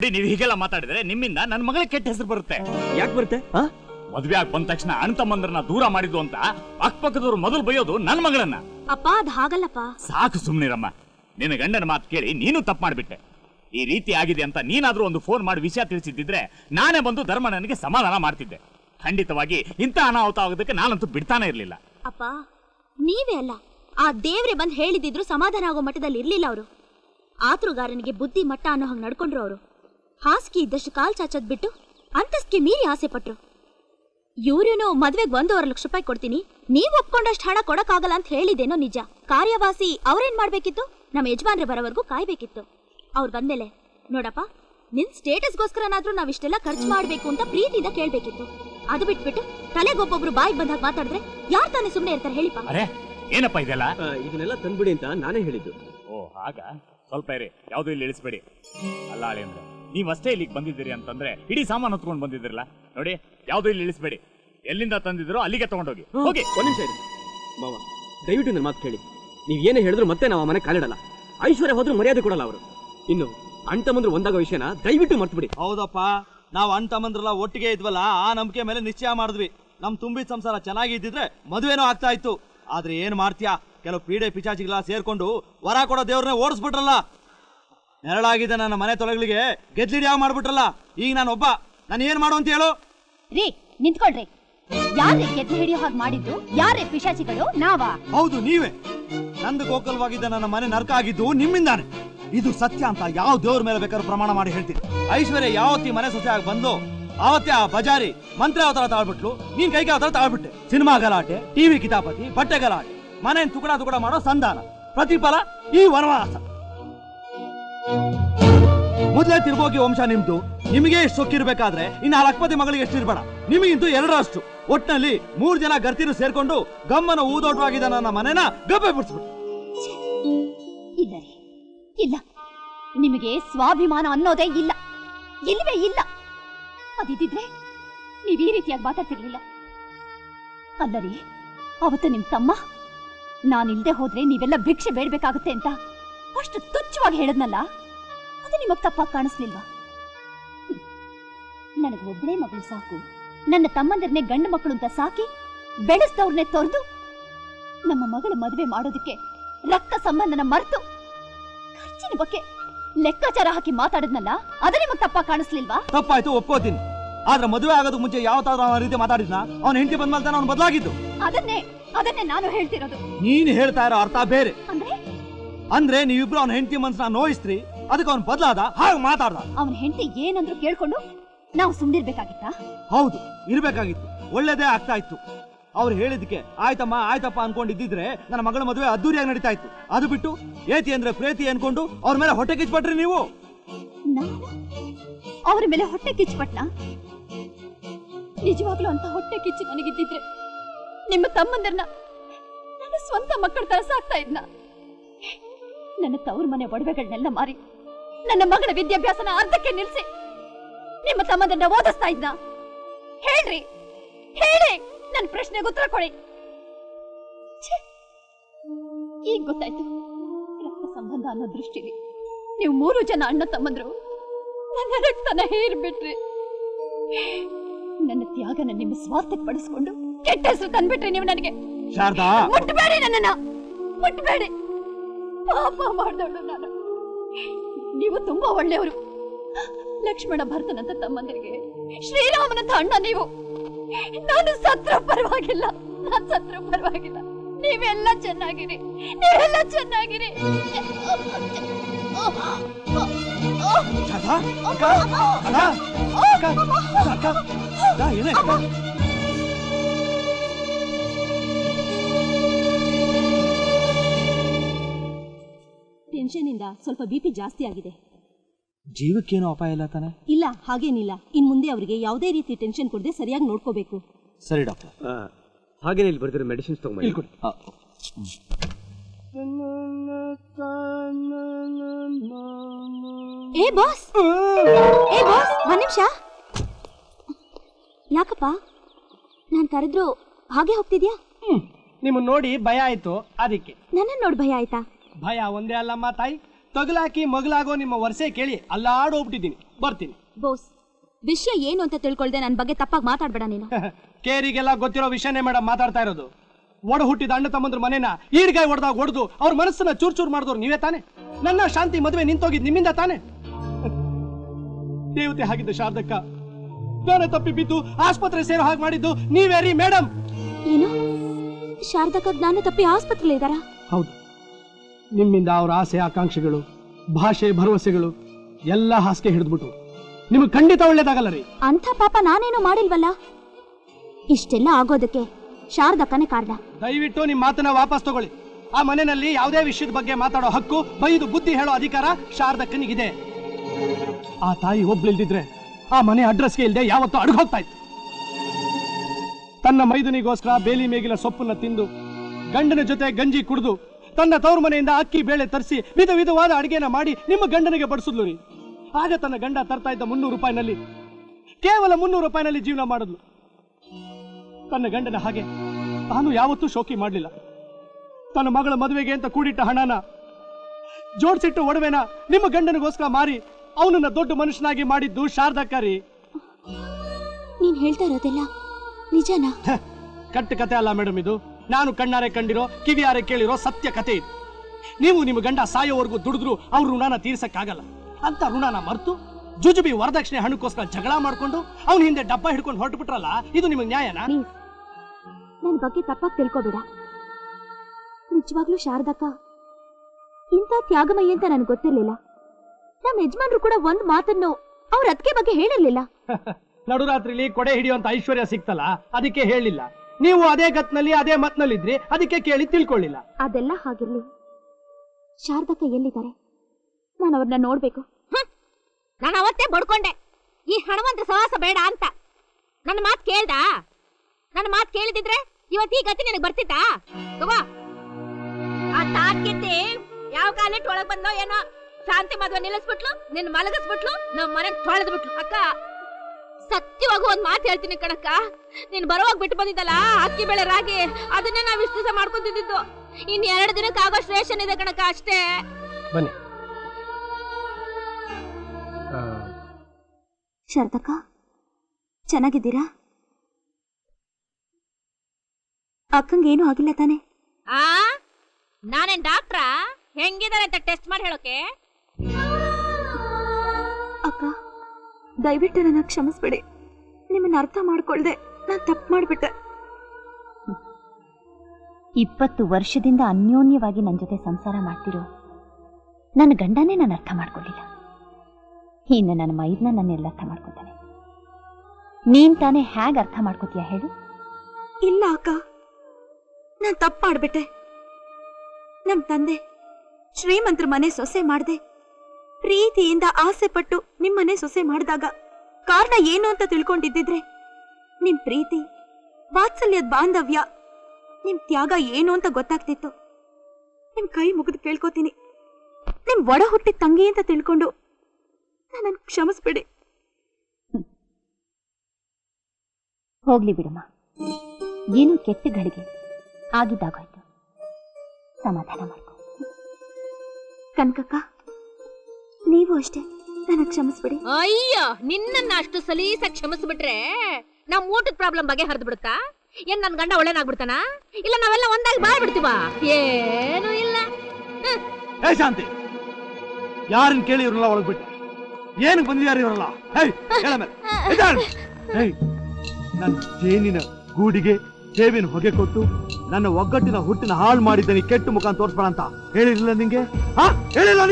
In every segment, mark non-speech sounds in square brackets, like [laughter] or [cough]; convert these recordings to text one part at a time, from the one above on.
ನೋಡಿ, ನೀವು ಹೀಗೆಲ್ಲ ಮಾತಾಡಿದ್ರೆ ನಿಮ್ಮಿಂದ ನನ್ನ ಮಗಳಿಗೆ ಕೆಟ್ಟ ಹೆಸರು ಬರುತ್ತೆ. ಯಾಕೆ ಬರುತ್ತೆ? ಆ? ಮದ್ವೆ ಆಗಿ ಬಂದ ತಕ್ಷಣ ಅಣ್ಣ ತಮ್ಮಂದ್ರನ್ನ ದೂರ ಮಾಡಿದ್ದು ಅಂತ ಅಕ್ಕಪಕ್ಕದವ್ರು ಮೊದಲು ಬೈಯೋದು ನನ್ನ ಮಗಳನ್ನ. ಅಪ್ಪ ಅದ್ ಹಾಗಲ್ಲಪ್ಪ. ಸಾಕು ಸುಮ್ನಿರಮ್ಮ. ನಿನ್ನ ಗಂಡನ ಮಾತು ಕೇಳಿ ನೀನು ತಪ್ಪು ಮಾಡಿಬಿಟ್ಟೆ. ಈ ರೀತಿ ಆಗಿದೆ ಅಂತ ನೀನಾದ್ರೂ ಒಂದು ಫೋನ್ ಮಾಡಿ ವಿಷಯ ತಿಳಿಸಿದ್ದಿದ್ರೆ ನಾನೇ ಬಂದು ಧರ್ಮ ನನಗೆ ಸಮಾಧಾನ ಮಾಡ್ತಿದ್ದೆ. ಖಂಡಿತವಾಗಿ ಇಂಥ ಅನಾಹುತ ಆಗೋದಕ್ಕೆ ನಾನಂತೂ ಬಿಡ್ತಾನೆ ಇರಲಿಲ್ಲ. ಅಪ್ಪ ನೀವೇ ಅಲ್ಲ. ಆ ದೇವ್ರೆ ಬಂದ್ ಹೇಳಿದಿದ್ರು ಸಮಾಧಾನ ಆಗೋ ಮಟ್ಟದಲ್ಲಿ ಇರ್ಲಿಲ್ಲ ಅವರು. ಆತೃಗಾರನಿಗೆ ಬುದ್ಧಿ ಮಟ್ಟ ಅನ್ನೋ ಹಂಗ್ ನಡ್ಕೊಂಡ್ರು ಅವರು. ಹಾಸಿಗೆ ಇದ್ದಷ್ಟು ಕಾಲ್ ಚಾಚದ್ ಬಿಟ್ಟು ಅಂತಸ್ಗೆ ಮೀರಿ ಆಸೆ ಪಟ್ರು. ಇವ್ರೇನು ಮದ್ವೆಗ್ ಒಂದೂವರೆ ಲಕ್ಷ ರೂಪಾಯಿ ಕೊಡ್ತೀನಿ ನೀವ್ ಒಪ್ಕೊಂಡಷ್ಟು ಹಣ ಕೊಡಕ್ಕಾಗಲ್ಲ ಅಂತ ಹೇಳಿದೇನೋ ನಿಜ. ಕಾರ್ಯವಾಸಿ ಅವ್ರೇನ್ ಮಾಡ್ಬೇಕಿತ್ತು? ನಮ್ಮ ಯಜಮಾನ್ರೆ ಬರೋವರೆಗೂ ಕಾಯ್ಬೇಕಿತ್ತು. ಅವ್ರು ಬಂದ್ಮೇಲೆ ನೋಡಪ್ಪ ನಿನ್ ಸ್ಟೇಟಸ್ಗೋಸ್ಕರನಾದ್ರೂ ನಾವ್ ಇಷ್ಟೆಲ್ಲ ಖರ್ಚು ಮಾಡ್ಬೇಕು ಅಂತ ಪ್ರೀತಿಯಿಂದ ಕೇಳ್ಬೇಕಿತ್ತು. ಅದು ಬಿಟ್ಬಿಟ್ಟು ತಲೆಗೊಬ್ಬೊಬ್ರು ಬಾಯಿಗೆ ಬಂದಾಗ ಮಾತಾಡಿದ್ರೆ ಯಾರ್ ತಾನೇ ಸುಮ್ನೆ ಇರ್ತಾರೆ ಹೇಳಿಪ್ಪ. ಅರೆ ಏನಪ್ಪ ಇದೆಲ್ಲ? ಇದನ್ನೆಲ್ಲ ತಂದ್ಬಿಡಿ ಅಂತ ನಾನೇ ಹೇಳಿದ್ದು. ಓ ಹಾಗ ಸ್ವಲ್ಪ ಇರಿ ಯಾವ್ದು ಇಲ್ಲಿ ಇಳಿಸ್ಬೇಡಿ. ಅಲ್ಲ ಅಳಿ ಅಂದ್ರೆ. ನೀವಷ್ಟೇ ಇಲ್ಲಿಗೆ ಬಂದಿದ್ದೀರಿ ಅಂತಂದ್ರೆ ಇಡೀ ಸಾಮಾನು ಹೊತ್ಕೊಂಡು ಬಂದಿದ್ದಿರಲ್ಲ? ನೋಡಿ ಯಾವ್ದು ಇಲ್ಲಿ ಇಳಿಸ್ಬೇಡಿ ಎಲ್ಲಿಂದ ತಂದಿದ್ರು ಅಲ್ಲಿಗೆ ತಗೊಂಡೋಗಿ. ಹೋಗಿ. ಒಂದ್ ನಿಮಿಷ ಇರಿ. ಮಾವ ದಯವಿಟ್ಟು ನನ್ನ ಮಾತು ಕೇಳಿ. ನೀವ್ ಏನೇ ಹೇಳಿದ್ರು ಮತ್ತೆ ನಾವು ಆ ಮನೆ ಕಾಲಿಡಲ್ಲ. ಐಶ್ವರ್ಯ ಹೋದ್ರೂ ಮರ್ಯಾದೆ ಕೊಡಲ್ಲ ಅವರು. ಇನ್ನು ಅಣ್ಣ ತಮ್ಮಂದ್ರು ಒಂದಾಗೋ ವಿಷಯನ ದಯವಿಟ್ಟು ಮರ್ತ್ಬಿಡಿ. ಹೌದಪ್ಪ ನಾವು ಅಣ್ಣ ತಮ್ಮಂದ್ರಲ್ಲ ಒಟ್ಟಿಗೆ ಇದ್ವಲ್ಲ ಆ ನಂಬಿಕೆ ಮೇಲೆ ನಿಶ್ಚಯ ಮಾಡಿದ್ವಿ. ನಮ್ ತುಂಬಿದ ಸಂಸಾರ ಚೆನ್ನಾಗಿ ಇದ್ದಿದ್ರೆ ಮದುವೆನೂ ಆಗ್ತಾ ಇತ್ತು. ಆದ್ರೆ ಏನ್ ಮಾಡ್ತೀಯಾ? ಕೆಲವು ಪೀಡೆ ಪಿಚಾಚಿಗೆಲ್ಲ ಸೇರ್ಕೊಂಡು ವರ ಕೊಡೋ ದೇವ್ರನ್ನ ಓಡಿಸ್ಬಿಟ್ರಲ್ಲ. ನೆರಳಾಗಿದೆ ನನ್ನ ಮನೆ ತೊಳಗಳಿಗೆ ಗೆದ್ಲಿಡಿ ಯಾವ ಮಾಡ್ಬಿಟ್ರಲ್ಲ ಈಗ ನಾನು ಒಬ್ಬ ನಾನು ಏನ್ ಮಾಡು ಅಂತ ಹೇಳು? ರೀ ನಿಂತ್ಕೊಳ್ರಿ. ಯಾರೇ ಗೆದ್ದು ಹಿಡಿಯೋ ಹಾಗೆ ಮಾಡಿದ್ದು? ಯಾರೇ ಪಿಶಾಚಿಗಳು? ನಾವಾ? ಹೌದು ನೀವೇ. ನಂದು ಗೋಕಲ್ವಾಗಿದ್ದ ನನ್ನ ಮನೆ ನರಕ ಆಗಿದ್ದು ನಿಮ್ಮಿಂದಾನೆ. ಇದು ಸತ್ಯ ಅಂತ ಯಾವ ದೇವ್ರ ಮೇಲೆ ಬೇಕಾದ್ರೂ ಪ್ರಮಾಣ ಮಾಡಿ ಹೇಳ್ತೀನಿ. ಐಶ್ವರ್ಯ ಯಾವತ್ತಿ ಮನೆ ಸೊಸೆ ಆಗಿ ಬಂದು ಆವತ್ತೇ ಆ ಬಜಾರಿ ಮಂತ್ರ ಅವತಾರ ತಾಳ್ಬಿಟ್ಲು. ನೀನ್ ಕೈಗೆ ಅವತಾರ ತಾಳ್ಬಿಟ್ಟೆ. ಸಿನಿಮಾ ಗಲಾಟೆ ಟಿವಿ ಕಿತಾಪತಿ ಬಟ್ಟೆ ಗಲಾಟೆ ಮನೆಯನ್ನು ತುಕಡ ತುಕಡ ಮಾಡೋ ಸಂಧಾನ ಪ್ರತಿಫಲ ಈ ವನವಾಸ. ಮೊದಲೇ ತಿರುಗೋಗಿ ವಂಶ ನಿಮ್ದು. ನಿಮಗೆ ಎಷ್ಟು ಸೊಕ್ಕಿರ್ಬೇಕಾದ್ರೆ ಇನ್ನು ಆ ಲಕ್ಪತಿ ಮಗಳಿಗೆ ಎಷ್ಟಿರ್ಬೇಡ ನಿಮಗಿಂತೂ ಎರಡರಷ್ಟು ಒಟ್ನಲ್ಲಿ ಮೂರ್ ಜನ ಗರ್ತಿರು ಸೇರ್ಕೊಂಡು ಗಮ್ಮನ ಊದೋಟವಾಗಿದ್ದ ನನ್ನ ಮನೆನ ಗಬ್ಬೆ ಬಿಡಿಸ್ಬಿಟ್ಟು ಇಲ್ಲ. ನಿಮಗೆ ಸ್ವಾಭಿಮಾನ ಅನ್ನೋದೇ ಇಲ್ಲ. ಇಲ್ವೇ ಇಲ್ಲ. ಅದಿದ್ದಿದ್ರೆ ನೀವ್ ಈ ರೀತಿಯಾಗಿ ಮಾತಾಡ್ತಿರ್ಲಿಲ್ಲ. ಅಲ್ಲರಿ, ಅವತ್ತು ನಿಮ್ ತಮ್ಮ ನಾನಿಲ್ದೆ ಹೋದ್ರೆ ನೀವೆಲ್ಲ ಭಿಕ್ಷೆ ಬೇಡ್ಬೇಕಾಗುತ್ತೆ ಅಂತ ಅಷ್ಟು ತುಚ್ಛವಾಗಿ ಹೇಳದ್ನಲ್ಲ ಅದು ನಿಮಗ್ ತಪ್ಪ ಕಾಣಿಸ್ಲಿಲ್ವಾ? ನನಗೆ ಒಬ್ಬಳೇ ಮಗಳು ಸಾಕು. ನನ್ನ ತಮ್ಮಂದಿರನ್ನೇ ಗಂಡು ಮಕ್ಕಳು ಅಂತ ಸಾಕಿ ಬೆಳೆಸ್ದವ್ರನ್ನೇ ತೊರೆದು ನಮ್ಮ ಮಗಳ ಮದುವೆ ಮಾಡೋದಕ್ಕೆ ರಕ್ತ ಸಂಬಂಧನ ಮರೆತು ಖರ್ಚಿನ ಬಗ್ಗೆ ಲೆಕ್ಕಾಚಾರ ಹಾಕಿ ಮಾತಾಡಿದ್ನಲ್ಲ ಅದು ನಿಮಗ್ ತಪ್ಪ ಕಾಣಿಸ್ಲಿಲ್ವಾ? ತಪ್ಪಾಯ್ತು ಒಪ್ಕೋತೀನಿ. ಆದ್ರೆ ಮದುವೆ ಆಗೋದಕ್ಕೆ ಮುಂಚೆ ಯಾವ ಅವನ ರೀತಿ ಮಾತಾಡಿದ್ನ? ಅವನ ಹೆಂಡತಿ ಬಂದ್ಮೇಲೆ ತಾನೆ ಅವ್ನು ಬದಲಾಗಿದ್ದು. ಅದನ್ನೇ ಅದನ್ನೇ ನಾನು ಹೇಳ್ತಿರೋದು. ನೀನ್ ಹೇಳ್ತಾ ಇರೋ ಅರ್ಥ ಬೇರೆ. ಅಂದ್ರೆ ಅಂದ್ರೆ ನೀವಿಬ್ರು ಅವ್ನ ಹೆಂಡತಿ ಮನ್ಸನ್ನ ನೋಯಿಸ್ತ್ರಿ ಅದಕ್ಕೆ ಅವ್ನು ಬದಲಾದ ಹಾಗೆ ಮಾತಾಡ್ದ. ಅವನ ಹೆಂಡತಿ ಏನಂದ್ರು ಕೇಳ್ಕೊಂಡು ನಾವು ಸುಮ್ನಿರ್ಬೇಕಾಗಿತ್ತಾ? ಹೌದು ಇರ್ಬೇಕಾಗಿತ್ತು. ಒಳ್ಳೇದೇ ಆಗ್ತಾ ಇತ್ತು ಅವ್ರು ಹೇಳಿದ್ಕೆ ಆಯ್ತಮ್ಮ ಆಯ್ತಪ್ಪ ಅನ್ಕೊಂಡಿದ್ದಿದ್ರೆ ನನ್ನ ಮಗಳ ಮದುವೆ ಅದ್ದೂರಿಯಾಗಿ ನಡೀತಾ ಇತ್ತು ಅದು ಬಿಟ್ಟು ಏತಿ ಅಂದ್ರೆ ಪ್ರೇತಿ ಅನ್ಕೊಂಡು ಅವ್ರ ಮೇಲೆ ಹೊಟ್ಟೆ ಕಿಚ್ಪಟ್ರಿ ನೀವು. ಅವ್ರ ಮೇಲೆ ಹೊಟ್ಟೆ ಕಿಚ್ಪಟ್ನ? ನಿಜವಾಗ್ಲೂ ಅಂತ ಹೊಟ್ಟೆ ಕಿಚ್ಚು ನನಗಿದ್ದಿದ್ರೆ ನಿಮ್ಮ ತಮ್ಮಂದಿರನ್ನ ನನ್ನ ಸ್ವಂತ ಮಕ್ಕಳ ತರ ಸಾಕ್ತಾ ಇದ್ನ ನನ್ನ ತವ್ರ ಮನೆ ಒಡವೆಗಳನ್ನೆಲ್ಲ ಮಾರಿ ನನ್ನ ಮಗಳ ವಿದ್ಯಾಭ್ಯಾಸನ ಅರ್ಧಕ್ಕೆ ನಿಲ್ಸಿ ನಿಮ್ಮ ತಮ್ಮದನ್ನ ಓದಿಸ್ತಾ ಇದ್ನ. ಹೇಳ್ರಿ ಹೇಳಿ ನನ್ನ ಪ್ರಶ್ನೆಗೆ ಉತ್ತರ ಕೊಡಿ! ಈಗ ಗೊತ್ತಾಯ್ತು? ರಕ್ತ ಸಂಬಂಧ ಅನ್ನೋ ದೃಷ್ಟಿಲಿ ನೀವು ಮೂರು ಜನ ಅಣ್ಣ ತಮ್ಮಂದ್ರು. ನನ್ನ ರಕ್ತನ ಹೇರ್ಬಿಟ್ರಿ. ನನ್ನ ತ್ಯಾಗನ ನಿಮ್ಮ ಸ್ವಾರ್ಥಕ್ಕೆ ಬಳಸ್ಕೊಂಡು ಕೆಟ್ಟ ಹೆಸರು ತಂದ್ಬಿಟ್ರಿ ನೀವು ನನಗೆ. ಶಾರದಾ! ಮುಟ್ಬೇಡಿ ನನ್ನನ್ನ. ಮುಟ್ಬೇಡಿ. ಪಾಪ ಮಾಡಿದವಳು ನಾನು. ನೀವು ತುಂಬಾ ಒಳ್ಳೆಯವರು. ಲಕ್ಷ್ಮಣ ಭರತನಂತ ತಮ್ಮಂದಿರಿಗೆ ಶ್ರೀರಾಮನಂತ ಅಣ್ಣ ನೀವು. ನಾನು ಸತ್ರ ಪರವಾಗಿಲ್ಲ. ನಾನು ಸತ್ರ ಪರವಾಗಿಲ್ಲ. ನೀವೆಲ್ಲ ಚೆನ್ನಾಗಿರಿ. ನೀವೆಲ್ಲ ಚೆನ್ನಾಗಿರಿ. ಶಾರದಾ ಅಕ್ಕ ಸ್ವಲ್ಪ ಬಿ ಬಿಪಿ ಜಾಸ್ತಿ ಆಗಿದೆ. ಜೀವಕ್ಕೇನು ಅಪಾಯ ಇಲ್ಲ ತಾನೆ? ಇಲ್ಲ ಹಾಗೇನಿಲ್ಲ. ಇನ್ ಮುಂದೆ ಅವರಿಗೆ ಯಾವುದೇ ರೀತಿ ಟೆನ್ಷನ್ ಕೊಡದೆ ಸರಿಯಾಗಿ ನೋಡ್ಕೋಬೇಕು. ಸರಿ ಡಾಕ್ಟರ್. ಹಾಗೇನೆ ಇಲ್ಲಿ ಬರ್ದಿರೋ ಮೆಡಿಸಿನ್ಸ್ ತಗೊಂಡು ಕೊಡಿ ಏ ಬಾಸ್! ಏ ಬಾಸ್! ಒಂದ್ ನಿಮಿಷ. ಯಾಕಪ್ಪ? ನಾನ್ ಕರೆದ್ರು ಹಾಗೆ ಹೋಗ್ತಿದ್ಯಾ? ನಿಮ್ಮನ್ನ ನೋಡಿ ಭಯ ಆಯ್ತು ಅದಕ್ಕೆ. ನನ್ನ ನೋಡಿ ಭಯ ಆಯ್ತಾ? ಭಯ ಒಂದೇ ಅಲ್ಲಮ್ಮ ತಾಯಿ. ತಗಲಾಕಿ ಮಗಲಾಗೋ ನಿಮ್ಮ ವರ್ಷೆ ಕೇಳಿ ಅಲ್ಲಾಡೋಗ್ಬಿಟ್ಟಿದ್ದೀನಿ ಬರ್ತೀನಿ. ಬೋಸ್ ವಿಷಯ ಏನು ಅಂತ ತಿಳ್ಕೊಳ್ದೆ ನನ್ನ ಬಗ್ಗೆ ತಪ್ಪಾಗಿ ಮಾತಾಡ್ಬೇಡ ನೀನು. [laughs] ಕೇರಿಗೆಲ್ಲ ಗೊತ್ತಿರೋ ವಿಷಯನೇ ಮೇಡಮ್ ಮಾತಾಡ್ತಾ ಇರೋದು. ಒಡ ಹುಟ್ಟಿದ ಅಣ್ಣ ತಮ್ಮಂದ್ರ ಮನೆನ ಈಡ್ಗಾಯಿ ಹೊಡೆದಾಗ ಹೊಡೆದು ಅವ್ರ ಮನಸ್ಸನ್ನ ಚೂರ್ ಚೂರ್ ಮಾಡಿದವ್ರು ನೀವೇ ತಾನೆ? ನನ್ನ ಶಾಂತಿ ಮದುವೆ ನಿಂತೋಗಿದ್ ನಿಮ್ಮಿಂದ ತಾನೆ? ದೇವತೆ ಆಗಿದ್ದ ಶಾರದಕ್ಕ ನಾನು ತಪ್ಪಿ ಬಿದ್ದು ಆಸ್ಪತ್ರೆ ಸೇರೋ ಹಾಗೆ ಮಾಡಿದ್ದು ನೀವೇ ರೀ ಮೇಡಮ್ ಏನು? ಶಾರದಕ್ಕ ಜ್ಞಾನ ತಪ್ಪಿ ಆಸ್ಪತ್ರೆ ಇದಾರ ಹೌದು. ನಿಮ್ಮಿಂದ ಅವರ ಆಸೆ ಆಕಾಂಕ್ಷೆಗಳು ಭಾಷೆ ಭರವಸೆಗಳು ಎಲ್ಲ ಹಾಸಿಗೆ ಹಿಡಿದ್ಬಿಟ್ಟು ನಿಮಗೆ ಖಂಡಿತ ಒಳ್ಳೇದಾಗಲ್ಲ ರೀ. ಅಂಥ ಪಾಪ ನಾನೇನು ಮಾಡಿಲ್ವಲ್ಲ? ಇಷ್ಟೆಲ್ಲ ಆಗೋದಕ್ಕೆ ಶಾರದಕ್ಕನೇ ಕಾರಣ. ದಯವಿಟ್ಟು ನಿಮ್ಮ ಮಾತನ್ನ ವಾಪಸ್ ತಗೊಳ್ಳಿ. ಆ ಮನೆಯಲ್ಲಿ ಯಾವುದೇ ವಿಷಯದ ಬಗ್ಗೆ ಮಾತಾಡೋ ಹಕ್ಕು ಬೈದು ಬುದ್ಧಿ ಹೇಳೋ ಅಧಿಕಾರ ಶಾರದಕ್ಕನಿಗಿದೆ. ಆ ತಾಯಿ ಒಬ್ಳಿಲ್ದಿದ್ರೆ ಆ ಮನೆ ಅಡ್ರೆಸ್ಗೆ ಇಲ್ಲದೆ ಯಾವತ್ತೂ ಅಡುಗೋಗ್ತಾ ಇತ್ತು ತನ್ನ ಮೈದುನಿಗೋಸ್ಕರ ಬೇಲಿ ಮೇಗಿಲ ಸೊಪ್ಪನ್ನ ತಿಂದು ಗಂಡನ ಜೊತೆ ಗಂಜಿ ಕುಡಿದು ತನ್ನ ತವರು ಮನೆಯಿಂದ ಅಕ್ಕಿ ಬೇಳೆ ತರಿಸಿ ವಿಧ ವಿಧವಾದ ಅಡಿಗೆನ ಮಾಡಿ ನಿಮ್ಮ ಗಂಡನಿಗೆ ಬಡಿಸಿದ್ಲು ರೀ. ಆಗ ತನ್ನ ಗಂಡ ತರ್ತಾ ಇದ್ದ ಮುನ್ನೂರು ರೂಪಾಯಿನಲ್ಲಿ ಕೇವಲ ಮುನ್ನೂರು ರೂಪಾಯಿನಲ್ಲಿ ಜೀವನ ಮಾಡಿದ್ಲು. ತನ್ನ ಗಂಡನ ಹಾಗೆ ತಾನು ಯಾವತ್ತೂ ಶೋಕಿ ಮಾಡಲಿಲ್ಲ. ತನ್ನ ಮಗಳ ಮದುವೆಗೆ ಅಂತ ಕೂಡಿಟ್ಟ ಹಣನ ಜೋಡಿಸಿಟ್ಟು ಒಡವೆನ ನಿಮ್ಮ ಗಂಡನಿಗೋಸ್ಕರ ಮಾರಿ ಅವನನ್ನ ದೊಡ್ಡ ಮನುಷ್ಯನಾಗಿ ಮಾಡಿದ್ದು ಶಾರದಕ್ಕರಿ ನೀನ್ ಹೇಳ್ತಾ ಇರೋದಿಲ್ಲ ನಿಜನಾ? ಕಟ್ಟು ಕತೆ ಅಲ್ಲ ಮೇಡಮ್ ಇದು. ನಾನು ಕಣ್ಣಾರೆ ಕಂಡಿರೋ ಕಿವಿಯಾರೆ ಕೇಳಿರೋ ಸತ್ಯ ಕಥೆ ಇದು. ನೀವು ನಿಮ್ಮ ಗಂಡ ಸಾಯೋವರೆಗೂ ದುಡಿದ್ರು ಅವ್ರ ಋಣನ ತೀರ್ಸಕ್ಕಾಗಲ್ಲ. ಅಂತ ಋಣನ ಮರ್ತು ಜುಜುಬಿ ವರದಕ್ಷಿಣೆ ಹಣಕ್ಕೋಸ್ಕರ ಜಗಳ ಮಾಡ್ಕೊಂಡು ಅವನ ಹಿಂದೆ ಡಬ್ಬ ಹಿಡ್ಕೊಂಡು ಹೊರಟು ಬಿಟ್ರಲ್ಲ ಇದು ನಿಮಗೆ ನ್ಯಾಯನಾ? ನನ್ನ ಬಗ್ಗೆ ತಪ್ಪಾಗಿ ತಿಳ್ಕೊಬೇಡ. ನಿಜವಾಗ್ಲೂ ಶಾರದಕ್ಕ ಇಂಥ ತ್ಯಾಗಮಯ್ಯ ಅಂತ ನನಗೆ ಗೊತ್ತಿರ್ಲಿಲ್ಲ. ನಮ್ಮ ಯಜಮಾನ್ರು ಕೂಡ ಒಂದ್ ಮಾತನ್ನು ಅವ್ರ ಅದಕ್ಕೆ ಬಗ್ಗೆ ಹೇಳಿರ್ಲಿಲ್ಲ [laughs] ನಡುರಾತ್ರಿಲಿ ಕೊಡೆ ಹಿಡಿಯುವಂತ ಐಶ್ವರ್ಯ ಸಿಕ್ತಲ್ಲ ಅದಕ್ಕೆ ಹೇಳಿಲ್ಲ. ನೀವು ಅದೇ ಗತ್ನಲ್ಲಿ ಅದೇ ಮತ್ನಲ್ಲಿದ್ರಿ ಅದಕ್ಕೆ ಕೇಳಿ ತಿಳ್ಕೊಳ್ಳಿಲ್ಲ. ಅದೆಲ್ಲ ಹಾಗಿರ್ಲಿ. ಶಾರದಕ್ಕ ಎಲ್ಲಿದ್ದಾರೆ? ನಾನು ಅವ್ರನ್ನ ನೋಡ್ಬೇಕು. ನಾನು ಅವತ್ತೇ ಬಡ್ಕೊಂಡೆ. ಈ ಹಣವಂತ ಸವಾಸ ಬೇಡ ಅಂತ. ನನ್ನ ಮಾತು ಕೇಳ್ದ? ನನ್ನ ಮಾತು ಕೇಳಿದಿದ್ರೆ ಇವತ್ತು ಈ ಗತಿ ನಿನಗೆ ಬರ್ತಿತ್ತಾ? ತಗೋ. ಆ ತಾಕಿದ್ದೆ ಯಾವ ಕಾಲಿಟ್ಟು ಒಳಗ್ ಬಂದೋ ಏನೋ ಶಾಂತಿ ಮದುವೆ ನಿಲ್ಲಿಸ್ಬಿಟ್ಲು ನಿನ್ ಮಲಗಿಸ್ಬಿಟ್ಲು ನಮ್ ಮನೆ ತೊಳೆದ್ಬಿಟ್ಲು. ಅಕ್ಕ ಸತ್ಯವಾಗೂ ಒಂದ್ ಮಾತು ಹೇಳ್ತೀನಿ ಕಣಕ್ಕ. ನೀನ್ ಬರುವಾಗ ಬಿಟ್ಟು ಬಂದಿದ್ದಲ್ಲ ಅಕ್ಕಿ ಬೆಳೆ ರಾಗಿ ಅದನ್ನೇ ನಾವ್ ಇಷ್ಟು ದಿವಸ ಮಾಡ್ಕೊಂತಿದ್ದು. ಇನ್ ಎರಡು ದಿನಕ್ಕೆ ಆಗೋ ರೇಷನ್ ಇದೆ ಕಣಕ್ಕ ಅಷ್ಟೇ. ಬನ್ನಿ. ಶಾರದಕ್ಕ ಚೆನ್ನಾಗಿದ್ದೀರಾ? ಅಕ್ಕಂಗೇನು ಆಗಿಲ್ಲ ತಾನೆ. ಆ? ನಾನೇನ್ ಡಾಕ್ಟ್ರಾ? ಹೆಂಗಿದ್ದಾರೆ ಅಂತ ಟೆಸ್ಟ್ ಮಾಡಿ ಹೇಳೋಕೆ? ದಯವಿಟ್ಟು ನನ್ನ ಕ್ಷಮಿಸ್ಬಿಡಿ. ನಿಮ್ಮನ್ನ ಅರ್ಥ ಮಾಡ್ಕೊಳ್ದೆ ನಾನು ತಪ್ಪು ಮಾಡ್ಬಿಟ್ಟೆ. ಇಪ್ಪತ್ತು ವರ್ಷದಿಂದ ಅನ್ಯೋನ್ಯವಾಗಿ ನನ್ನ ಜೊತೆ ಸಂಸಾರ ಮಾಡ್ತಿರೋ ನನ್ನ ಗಂಡನೇ ನಾನು ಅರ್ಥ ಮಾಡ್ಕೊಳ್ಳಿಲ್ಲ ಇನ್ನು ನನ್ನ ಮೈದ್ನ ನನ್ನೆಲ್ಲ ಅರ್ಥ ಮಾಡ್ಕೊತಾನೆ ನೀನ್ ತಾನೇ ಹೇಗೆ ಅರ್ಥ ಮಾಡ್ಕೋತೀಯ ಹೇಳು? ಇಲ್ಲ ಅಕ್ಕ. ನಾನು ತಪ್ಪು ಮಾಡ್ಬಿಟ್ಟೆ. ನಮ್ಮ ತಂದೆ ಶ್ರೀಮಂತರ ಮನೆ ಸೊಸೆ ಮಾಡ್ದೆ. ಪ್ರೀತಿಯಿಂದ ಆಸೆ ಪಟ್ಟು ನಿಮ್ಮನೆ ಸೊಸೆ ಮಾಡಿದಾಗ ಕಾರಣ ಏನು ಅಂತ ತಿಳ್ಕೊಂಡಿದ್ದಿದ್ರೆ? ನಿಮ್ ಪ್ರೀತಿ ವಾತ್ಸಲ್ಯದ ಬಾಂಧವ್ಯ ನಿಮ್ ತ್ಯಾಗ ಏನು ಅಂತ ಗೊತ್ತಾಗ್ತಿತ್ತು. ನಿಮ್ ಕೈ ಮುಗಿದು ಕೇಳ್ಕೊತೀನಿ. ನಿಮ್ ಒಡ ಹುಟ್ಟಿ ತಂಗಿ ಅಂತ ತಿಳ್ಕೊಂಡು ನನ್ನ ಕ್ಷಮಿಸ್ಬಿಡಿ. ಹೋಗ್ಲಿ ಬಿಡಮ್ಮ. ಏನು ಕೆಟ್ಟ ಗಳಿಗೆ ಆಗಿದ್ದಾಗೋಯ್ತು. ಸಮಾಧಾನ ಮಾಡ್ಕೊ. ಕನಕಕ್ಕ ನೀವು ಅಷ್ಟೇ. ನನ್ನ ಕ್ಷಮಿಸ್ಬಿಡಿ. ಅಯ್ಯೋ ನಿನ್ನನ್ನ ಅಷ್ಟು ಸಲೀಸ ಕ್ಷಮಿಸ್ಬಿಟ್ರೆ ನಮ್ ಊಟದ ಪ್ರಾಬ್ಲಮ್ ಬಗ್ಗೆ ಹರಿದು ಬಿಡುತ್ತಾ? ಏನ್ ನನ್ ಗಂಡ ಒಳ್ಳೆನಾಗ್ಬಿಡ್ತಾನ ಇಲ್ಲ ನಾವೆಲ್ಲ ಒಂದಾಗಿ ಬಾಳ್ಬಿಡ್ತೀವ? ಏನು ಇಲ್ಲ. ಹೇ ಏ ಶಾಂತಿ ಯಾರನ್ನ ಕೇಳಿ ಇವ್ರಲ್ಲ ಒಳಗ್ ಬಿಟ್ಟು ಏನಕ್ಕೆ ಬಂದಿದ್ದಾರೆ ಇವರಲ್ಲ ಹೇ ಹೇಳ ಮೇಲೆ. ನನ್ನ ಜೇನಿನ ಗೂಡಿಗೆ ಸೇವಿನ ಹೊಗೆ ಕೊಟ್ಟು ನನ್ನ ಒಗ್ಗಟ್ಟಿನ ಹುಟ್ಟಿನ ಹಾಳು ಮಾಡಿದ್ದೇನೆ ಕೆಟ್ಟು ಮುಖ ತೋರಿಸ್ಬೇಡ ಅಂತ ಹೇಳಿರ್ಲಿಲ್ಲ ನಿಂಗೆ? ಹಾ? ಹೇಳಿಲ್ಲ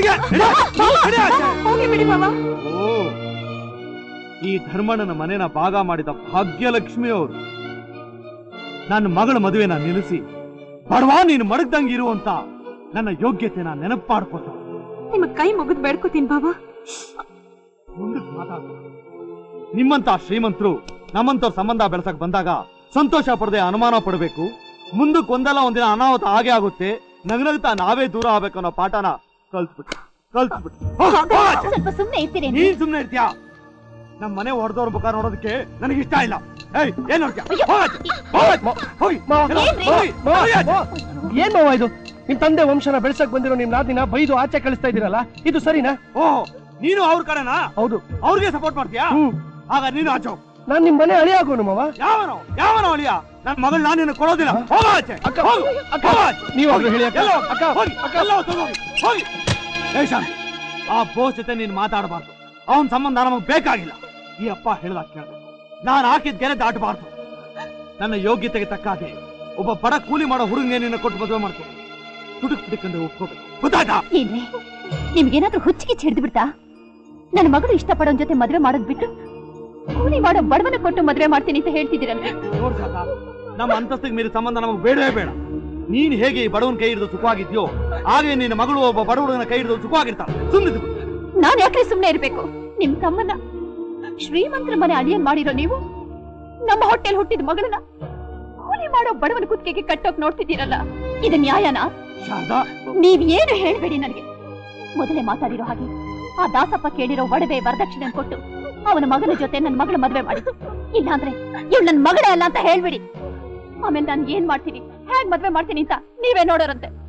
ಓ ಈ ಧರ್ಮಣ್ಣನ ಮನೆನ ಭಾಗ ಮಾಡಿದ ಭಾಗ್ಯಲಕ್ಷ್ಮಿ ಅವರು ನನ್ನ ಮಗಳ ಮದುವೆನ ನಿಲ್ಲಿಸಿ ಬಡವಾ ನೀನು ಮಡಗ್ದಂಗೆ ಇರುವಂತ ನನ್ನ ಯೋಗ್ಯತೆನ ನೆನಪು ಮಾಡ್ಕೋತ ನಿಮ್ಮ ಕೈ ಮುಗಿದು ಬೇಡ್ಕೋತೀನಿ ಬಾಬಾ ಮುಂದಕ್ಕೆ ಮಾತಾಡ ನಿಮ್ಮಂತ ಶ್ರೀಮಂತರು ನಮ್ಮಂತವ್ರ ಸಂಬಂಧ ಬೆಳೆಸಕ್ ಬಂದಾಗ ಸಂತೋಷ ಪಡದೆ ಅನುಮಾನ ಪಡಬೇಕು. ಮುಂದಕ್ಕೆ ಒಂದಲ್ಲ ಒಂದಿನ ಅನಾಹುತ ಹಾಗೆ ಆಗುತ್ತೆ. ನಗ್ನಗ್ತಾ ನಾವೇ ದೂರ ಆಗ್ಬೇಕು ಅನ್ನೋ ಪಾಠನ ಕಲ್ಸ್ಬಿಟ್ಟು ಕಲ್ತ್ಬಿಟ್ಟು ಆಚೆ. ಸ್ವಲ್ಪ ಸುಮ್ಮನೆ ಇರ್ತೀರಿ ನೀನ್ ಸುಮ್ನೆ ಇರ್ತೀಯಾ? ನಮ್ ಮನೆ ಹೊಡೆದವ್ರ ಮುಖ ನೋಡೋದಕ್ಕೆ ನನಗೆ ಇಷ್ಟ ಇಲ್ಲ. ಏಯ್ ಏನ್ ನೋಡ್ತೀಯ? ಏನ್ ಮಾವ ಇದು? ನಿಮ್ ತಂದೆ ವಂಶನ ಬೆಳ್ಸಕ್ ಬಂದಿರೋ ನಿಮ್ ನಾದಿನ ಬೈದು ಆಚೆ ಕಳಿಸ್ತಾ ಇದೀರಲ್ಲ ಇದು ಸರಿನಾ? ಓ ನೀನು ಅವ್ರ ಕಡೆನಾ? ಹೌದು. ಅವ್ರಿಗೆ ಸಪೋರ್ಟ್ ಮಾಡ್ತೀಯಾ? ಹ್ಮ್. ಆಗ ನೀನು ಆಚೋ ನಾನ್ ನಿಮ್ ಮನೆ ಅಳಿ ಆಗೋನು ಮಾವ. ಯಾವನೋ? ಯಾವನೋ ಅಳಿಯ? ನನ್ನ ಮಗಳು ನಾನು ನಿನ್ನ ಕೊಡೋದಿಲ್ಲ. ಹೋಗು ಆಚೆ. ಅಕ್ಕ, ಹೋಗು. ಅಕ್ಕ, ಹೋಗು ಆಚೆ. ಹೇಳಿ ಅಕ್ಕ. ಎಲ್ಲೋ ಹೋಗು. ಅಕ್ಕ, ಹೋಗಿ. ಅಕ್ಕ. ಎಲ್ಲೋ ಹೋಗಿ ಹೋಗಿ ಏ ಶಾಲೆ, ಆ ಬೋಸ್ ಜೊತೆ ನೀನು ಮಾತಾಡಬಾರ್ದು. ಅವನ ಸಂಬಂಧ ನಮಗ್ ಬೇಕಾಗಿಲ್ಲ. ಈ ಅಪ್ಪ ಹೇಳ್ದ ಕೇಳಬೇಕು. ನಾನು ಹಾಕಿದ ಗೆರೆ ದಾಟಬಾರ್ದು ನನ್ನ ಯೋಗ್ಯತೆಗೆ ತಕ್ಕ ಹಾಗೆ ಒಬ್ಬ ಬಡ ಕೂಲಿ ಮಾಡೋ ಹುಡುಗನೇ ನಿನ್ನ ಕೊಟ್ಟು ಮದುವೆ ಮಾಡ್ತೀನಿ. ತುಡುಕ್ ತುಡುಕಂದ್ರೆ ಒಪ್ಕೋಬೇಕು. ಗೊತ್ತಾಯ್ತಾ? ಏನ್ರಿ ನಿಮ್ಗೇನಾದ್ರೂ ಹುಚ್ಚಿಗೆ ಹಿಡಿದು ಬಿಡ್ತಾ? ನನ್ನ ಮಗಳು ಇಷ್ಟಪಡೋನ್ ಜೊತೆ ಮದುವೆ ಮಾಡೋದ್ ಬಿಟ್ಟು ಕೂಲಿ ಮಾಡೋ ಬಡವನ ಕೊಟ್ಟು ಮದುವೆ ಮಾಡ್ತೀನಿ ಅಂತ ಹೇಳ್ತಿದ್ದೀರಲ್ರಿ ನೋಡ್ಸಾಕ ನಮ್ಮ ಅಂತಸ್ತಿಗೆ ಮೀರಿ ಸಂಬಂಧ ನಮಗೆ ಬೇಡವೇ ಬೇಡ. ನೀನ್ ಹೇಗೆ ಈ ಬಡವನ ಕೈ ಹಿಡಿದು ಸುಖವಾಗಿದ್ಯೋ ಹಾಗೆ ನಿನ್ನ ಮಗಳು ಒಬ್ಬ ಬಡವನ ಕೈ ಹಿಡಿದು ಸುಖವಾಗಿರ್ತಾಳೆ. ಸುಮ್ಮನೆ ನಾನ್ ಯಾಕೆ ಸುಮ್ಮನೆ ಇರ್ಬೇಕು? ನಿಮ್ ತಮ್ಮನ್ನ ಶ್ರೀಮಂತರ ಮನೆ ಅಳಿಯನ್ ಮಾಡಿರೋ ನೀವು? ನಮ್ಮ ಹೋಟೆಲ್ ಹುಟ್ಟಿದ ಮಗಳನ್ನ ಕೂಲಿ ಮಾಡೋ ಬಡವನ ಕುತ್ತಿಗೆಗೆ ಕಟ್ಟೋಕ್ ನೋಡ್ತಿದ್ದೀರಲ್ಲ? ಇದು ನ್ಯಾಯನಾ? ಶಾರದಾ. ನೀವ್ ಏನು ಹೇಳ್ಬೇಡಿ ನನಗೆ. ಮೊದಲೇ ಮಾತಾಡಿರೋ ಹಾಗೆ ಆ ದಾಸಪ್ಪ ಕೇಳಿರೋ ಒಡವೆ ವರದಕ್ಷಿಣೆ ಕೊಟ್ಟು ಅವನ ಮಗನ ಜೊತೆ ನನ್ನ ಮಗಳ ಮದುವೆ ಮಾಡಿ. ಇಲ್ಲಾಂದ್ರೆ ಇವ್ ನನ್ ಮಗಳೇ ಅಲ್ಲ ಅಂತ ಹೇಳ್ಬಿಡಿ. ಆಮೇಲೆ ನಾನು ಏನ್ ಮಾಡ್ತೀನಿ? ಹೇಗ್ ಮದ್ವೆ ಮಾಡ್ತೀನಿ ಅಂತ ನೀವೇ ನೋಡೋರಂತೆ.